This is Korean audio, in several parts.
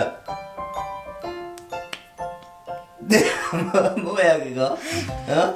한번 더. 네, 뭐, 뭐야 그거? 어?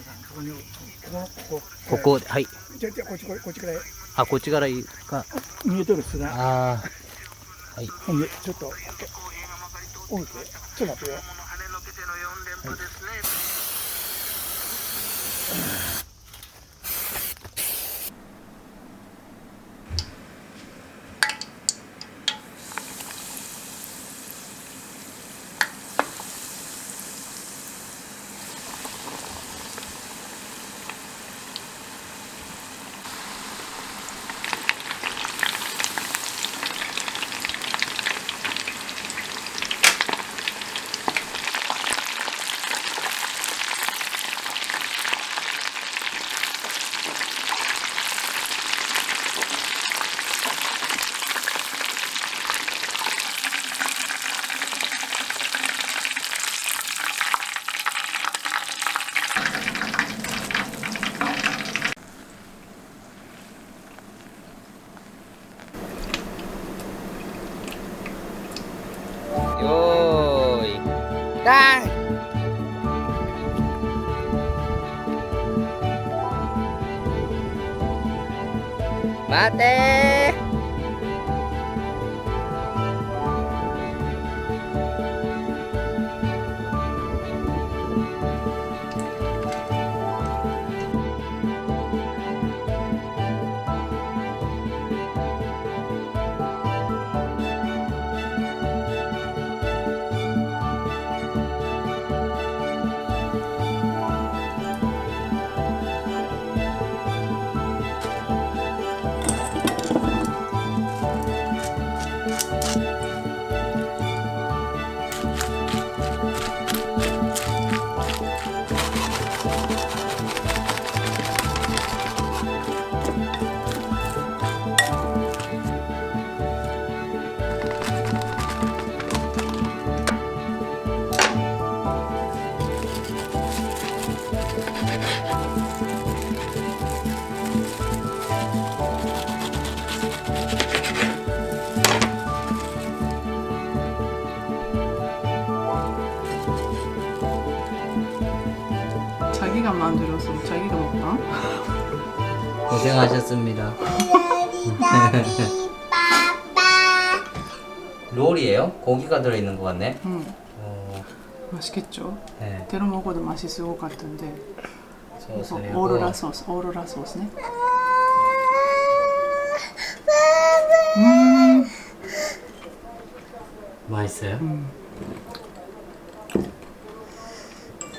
ここにこここここはい。じゃあじゃあこっちこっちから。あこっちから行くか。見えとる砂ああはい。ほんでちょっと置いて。ちょっと待ってよ。よ Dang! Bate! 고생하셨습니다. 롤이에요? 고기가 들어있는 것 같네. 응. 어, 맛있겠죠? 네. 대로 먹어도 맛이 있을 것 같은데. 소스를 오로라 소스, 오로라 소스네. 음, 맛있어요?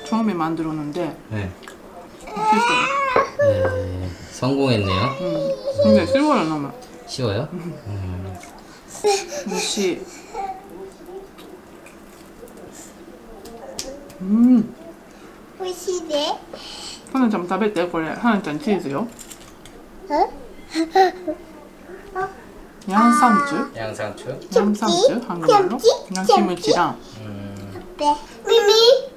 처음에 만들었는데 네. 맛있어요. 네. 성공했네요. 음, 근데 실버를 너무 쉬워요? 음. 맛이. 음, 美味しいで。 하나 좀 食べてこれ하나ちゃんチーズよ양상추 양상추. 양상추 한국말로 김치? 양심무치랑 음. で、耳。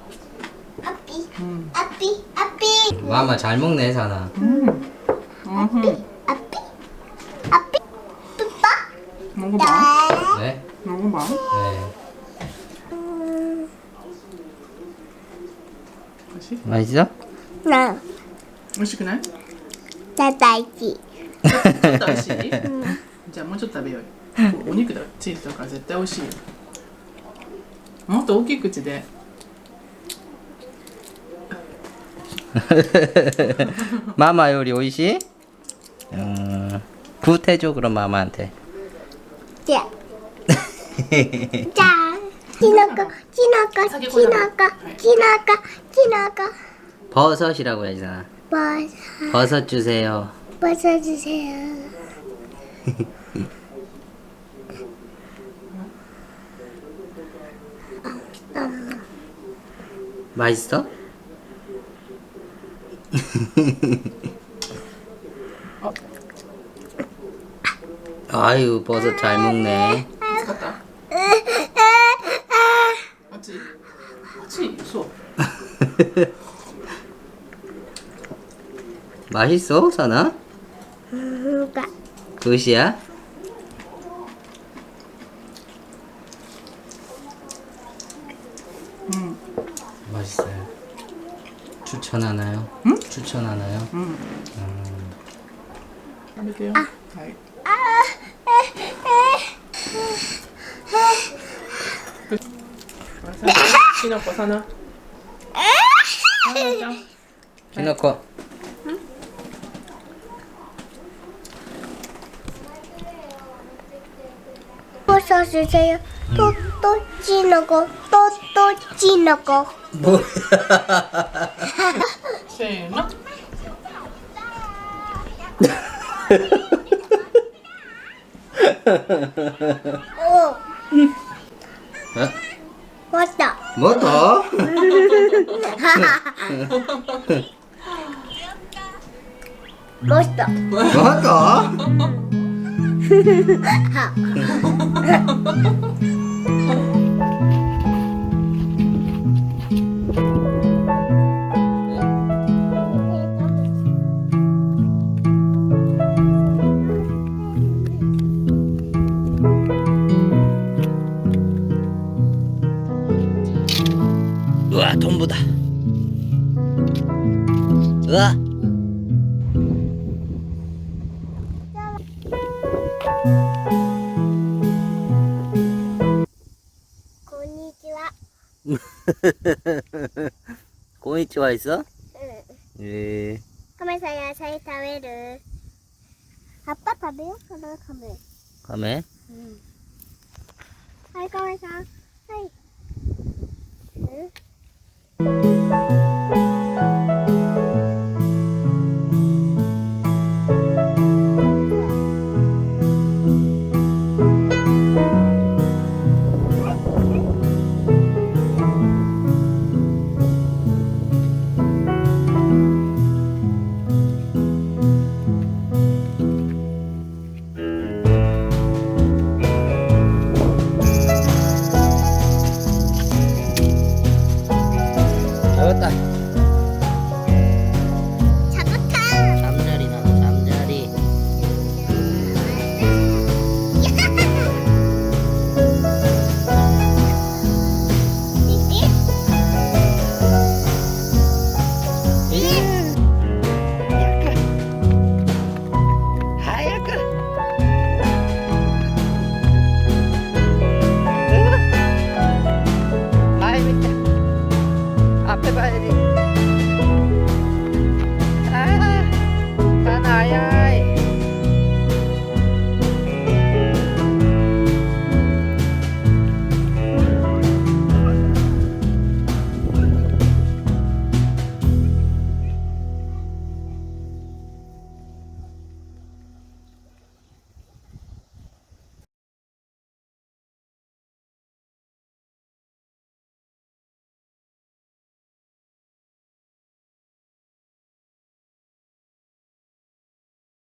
アッ ピ。 음. アッピ。アッピ。 마마 잘 먹네 사나. 음. 음. アッピ。アッピ。プッパ。 먹어봐 だ 네. 먹어봐 네. 맛이? 맛있어? ー。な、 맛있구나 たたいち。 맛있지?じゃあもうちょっと食べようよお肉だチーズだから絶対美味しいよもっと大きい口で 마마 요리 오이시? 어, 굿해줘 그럼 마마한테. 자. 자. 지나가 지나가 지나가 지나가 지나가. 버섯이라고 해잖아. 버섯 버섯 주세요. 버섯 주세요. 맛있어? 아유 버섯 잘 먹네. 맛있어 사나? 음, 그것이야? のこさな。えー、きのこ。ぼさすせよ。と、どっちの子、と、どっちの子。ぼ。せーの。お。え。わった。 뭐 더? 멋있다. 뭐 더? 우와 돈보다. 우와. 고니치와. 고이치와 있어? 응. 예. 카메사 야사이 타베르. 아빠 타베요? 하나 카메. 가메. 응. 하이 카메사. 하이. 응? Música a preparare